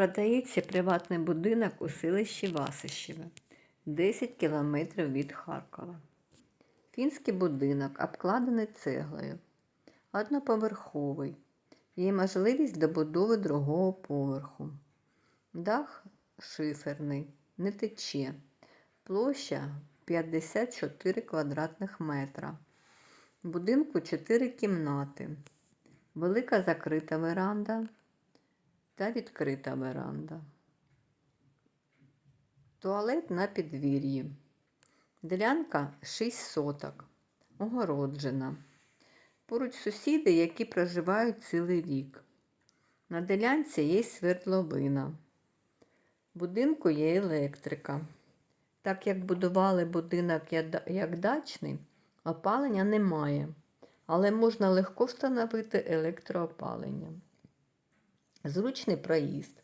Продається приватний будинок у селищі Васищеве, 10 кілометрів від Харкова. Фінський будинок обкладений цеглою, одноповерховий. Є можливість добудови другого поверху. Дах шиферний, не тече. Площа 54 квадратних метра. Будинку 4 кімнати. Велика закрита веранда та відкрита веранда. Туалет на підвір'ї. Ділянка 6 соток. Огороджена. Поруч сусіди, які проживають цілий рік. На ділянці є свердловина. В будинку є електрика. Так як будували будинок як дачний, опалення немає, але можна легко встановити електроопалення. Зручний проїзд.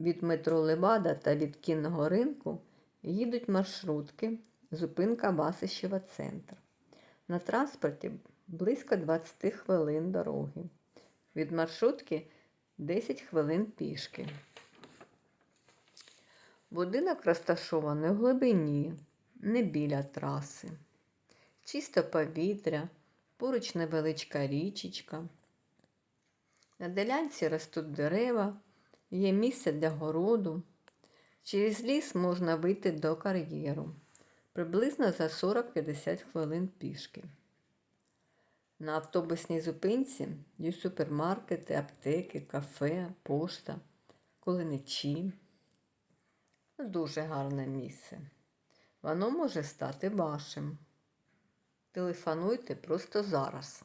Від метро Левада та від кінного ринку їдуть маршрутки, зупинка Васищева центр. На транспорті близько 20 хвилин дороги. Від маршрутки 10 хвилин пішки. Будинок розташований в глибині, не біля траси. Чисто повітря, поруч невеличка річечка. На ділянці ростуть дерева, є місце для городу. Через ліс можна вийти до кар'єру приблизно за 40-50 хвилин пішки. На автобусній зупинці є супермаркети, аптеки, кафе, пошта, колиничі. Дуже гарне місце. Воно може стати вашим. Телефонуйте просто зараз.